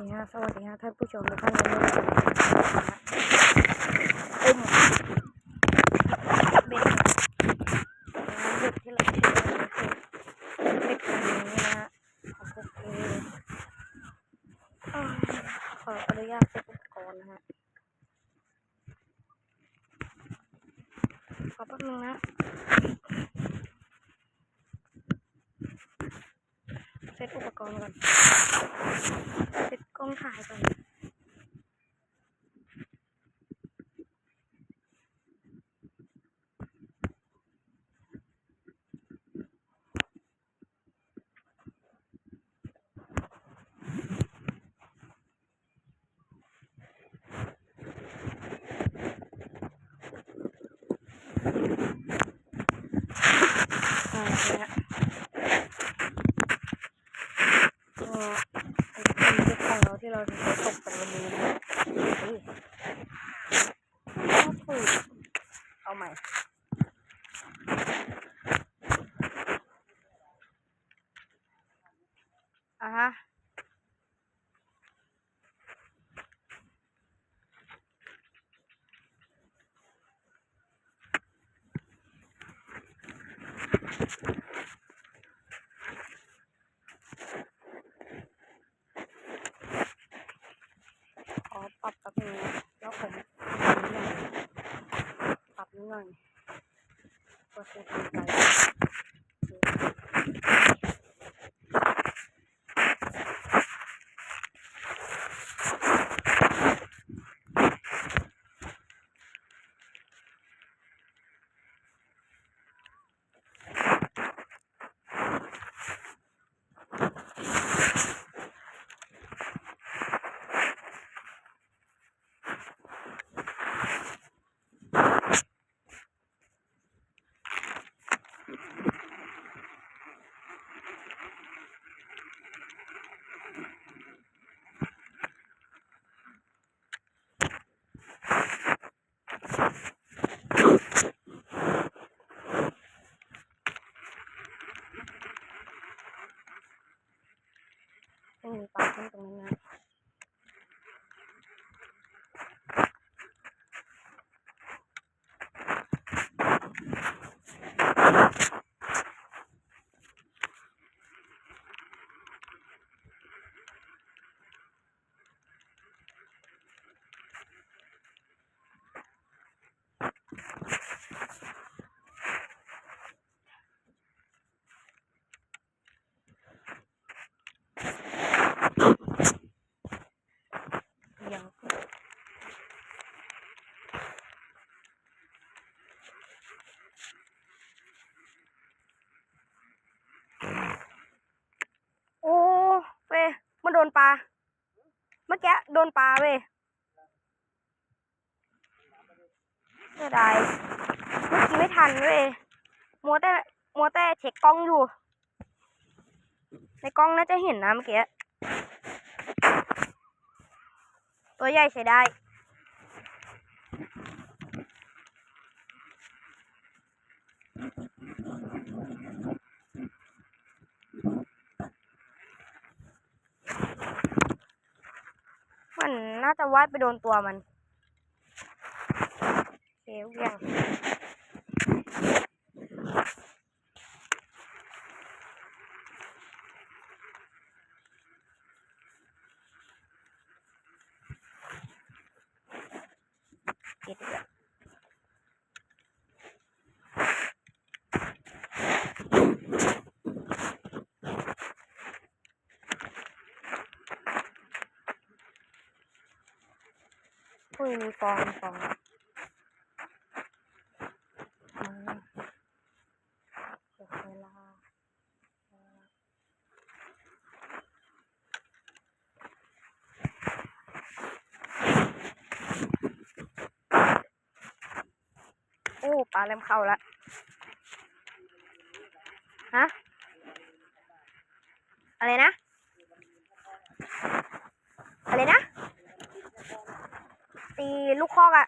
นี่ฮะสวัสดีฮะท่านผู้ชมทุกท่านนนี้เราจะฮะอุ้มเบ็ดเบ็ดที่เราใช้ก็คือเบ็ดอันนี้นะฮะของพวกเออ่าขออนุญาตเซ็ตอุปกรณ์นะฮะขอแป๊บนึงนะ เซตอุปกรณ์ก่อน เซตกล้องถ่ายก่อนอ่าเนี่ยก็อันนี้เป็นเบ็ดของเราที่เราจะใช้ตกกันวันนี้นะฮะเฮ้ยต้องถูก เอาใหม่ อะฮะ ขอปรับแป๊บนึงนะแล้วผม ปรับนิดหน่อยปรับนิดหน่อยก็คือทำไกลไม่มีปลั๊กให้ตรงนี้นะ เดี๋ยวโอ้เว้ยมัน โดนปลา เมื่อกี้โดนปลาเว้ยเสียดายเมื่อกี้ไม่ทันเว้ยมัวแต่มัวแต่เช็คกล้องอยู่ ในกล้องน่าจะเห็นนะเมื่อกี้ ตัวใหญ่ใช้ได้ น่าจะว่ายไปโดนตัวมันเคเวียงเก็บ อุ้ยมีฟองฟองโอ้ปลาเริ่มเข้าแล้วฮะ อะไรนะ อะไรนะ ตีลูกคอกอะ่ะ